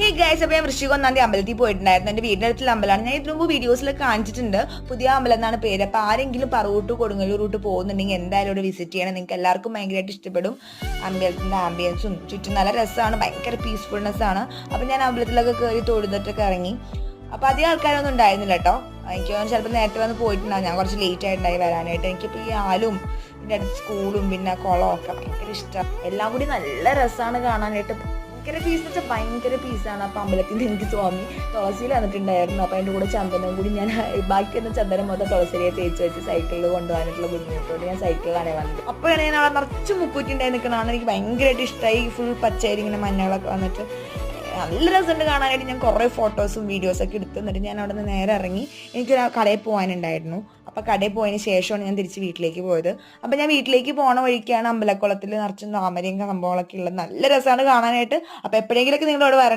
Hey guys അപ്പോൾ ഞാൻ വൃശ്ചിക തീയതി അമ്പലത്തിൽ പോയിട്ടുണ്ടായിരുന്നു. എന്റെ വീടിന്റെ അടുത്തുള്ള അമ്പലമാണ്. ഞാൻ ഇതിനു മുമ്പ് വീഡിയോസിൽ കാണിച്ചിട്ടുണ്ട്. പുതിയ അമ്പലം എന്നാണ് പേര്. അപ്പോൾ ആരെങ്കിലും പറവൂട്ട് കൊടുങ്ങല്ലൂർ റൂട്ട് പോകുന്നുണ്ടെങ്കിൽ എന്തായാലും ഇവിടെ വിസിറ്റ് ചെയ്യണം. നിങ്ങൾക്ക് എല്ലാവർക്കും ഭയങ്കരമായിട്ട് ഇഷ്ടപ്പെടും. അമ്പലത്തിന്റെ ആംബിയൻസും ചുറ്റും നല്ല രസമാണ്. ഭയങ്കര പീസ്ഫുൾനെസ് ആണ്. അപ്പോൾ ഞാൻ അമ്പലത്തിലൊക്കെ കയറി തൊഴുതിട്ടൊക്കെ ഇറങ്ങി. അപ്പോൾ അധികം ആൾക്കാരൊന്നും ഉണ്ടായിരുന്നില്ല കേട്ടോ. എനിക്ക് തോന്നുന്നു ചിലപ്പോൾ നേരത്തെ വന്ന് പോയിട്ടുണ്ടാകും ഞാൻ കുറച്ച് ലേറ്റ് ആയിട്ടുണ്ടായി വരാനായിട്ട്. എനിക്കിപ്പോൾ ഈ ആലും പിന്നെ അടുത്ത് സ്കൂളും പിന്നെ കുളവും ഒക്കെ ഭയങ്കര ഇഷ്ടം. എല്ലാം കൂടി നല്ല രസമാണ് കാണാനായിട്ട്. ഭയങ്കര പീസ് വെച്ചാൽ ഭയങ്കര പീസാണ് അപ്പം അമ്പലത്തിൽ എനിക്ക് സ്വാമി തുളസിയിൽ വന്നിട്ടുണ്ടായിരുന്നു അപ്പം അതിന്റെ കൂടെ ചന്ദനം കൂടി ഞാൻ ബാക്കി വന്ന ചന്ദനം മൊത്തം തുളസിയെ തേച്ച് വെച്ച് സൈക്കിളിൽ കൊണ്ടുപോകാനായിട്ടുള്ള ബുദ്ധിമുട്ടോട് ഞാൻ സൈക്കിളിലാണ് വന്നത്. അപ്പോഴാണ് ഞാൻ അവിടെ നിറച്ച് മുക്കൂറ്റിണ്ടായി നിൽക്കണമെന്ന് എനിക്ക് ഭയങ്കരമായിട്ട് ഇഷ്ടമായി ഫുൾ പച്ചരി ഇങ്ങനെ മഞ്ഞളൊക്കെ വന്നിട്ട് നല്ല രസമുണ്ട് കാണാനായിട്ട്. ഞാൻ കുറേ ഫോട്ടോസും വീഡിയോസും ഒക്കെ എടുത്തു എന്നിട്ട് ഞാൻ അവിടെ നിന്ന് നേരെ ഇറങ്ങി എനിക്കൊരു കടയിൽ പോകാനുണ്ടായിരുന്നു. അപ്പോൾ കടയിൽ പോയതിന് ശേഷമാണ് ഞാൻ തിരിച്ച് വീട്ടിലേക്ക് പോയത്. അപ്പോൾ ഞാൻ വീട്ടിലേക്ക് പോണ വഴിക്കാണ് അമ്പലക്കുളത്തിൽ നിറച്ചും താമരയും കമ്പോളൊക്കെ ഉള്ളത്. നല്ല രസമാണ് കാണാനായിട്ട്. അപ്പോൾ എപ്പോഴെങ്കിലൊക്കെ നിങ്ങളോട് വരണം